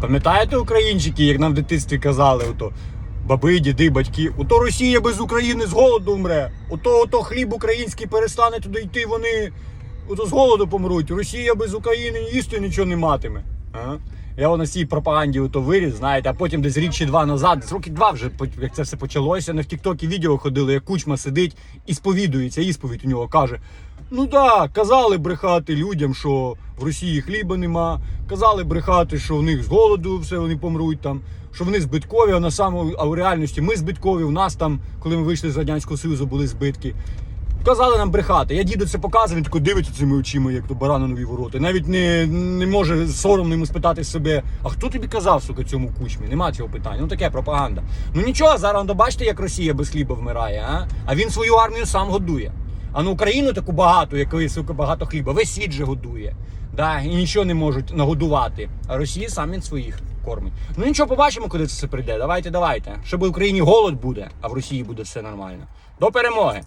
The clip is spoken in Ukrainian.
Пам'ятаєте українчики, як нам в дитинстві казали, ото баби, діди, батьки, ото Росія без України з голоду вмре, ото, ото хліб український перестане туди йти, вони ото з голоду помруть. Росія без України їсти нічого не матиме. А? Я на цій пропаганді ото виріс, знаєте, а потім десь рік чи два назад, десь років два вже, як це все почалося, на в Тіктокі відео ходили, як кучма сидить і сповідується, ісповідь у нього каже. Ну так, казали брехати людям, що в Росії хліба нема. Казали брехати, що в них з голоду все вони помруть там, що вони збиткові, а на самому, а в реальності ми збиткові. У нас там, коли ми вийшли з Радянського Союзу, були збитки. Казали нам брехати. Я діду це показував, він тако дивиться цими очима, як то баран на нові ворота. Навіть не, не може соромно йому спитати себе, а хто тобі казав, сука, цьому кучмі? Нема цього питання. Ну таке пропаганда. Ну нічого, зараз ну, бачите, як Росія без хліба вмирає, а? А він свою армію сам годує. А на Україну таку багату, якої сука, багато хліба, весь світ же годує. Да, і нічого не можуть нагодувати. А Росія самі своїх кормить. Ну нічого, побачимо, куди це все прийде. Давайте, давайте. Щоб в Україні голод буде, а в Росії буде все нормально. До перемоги!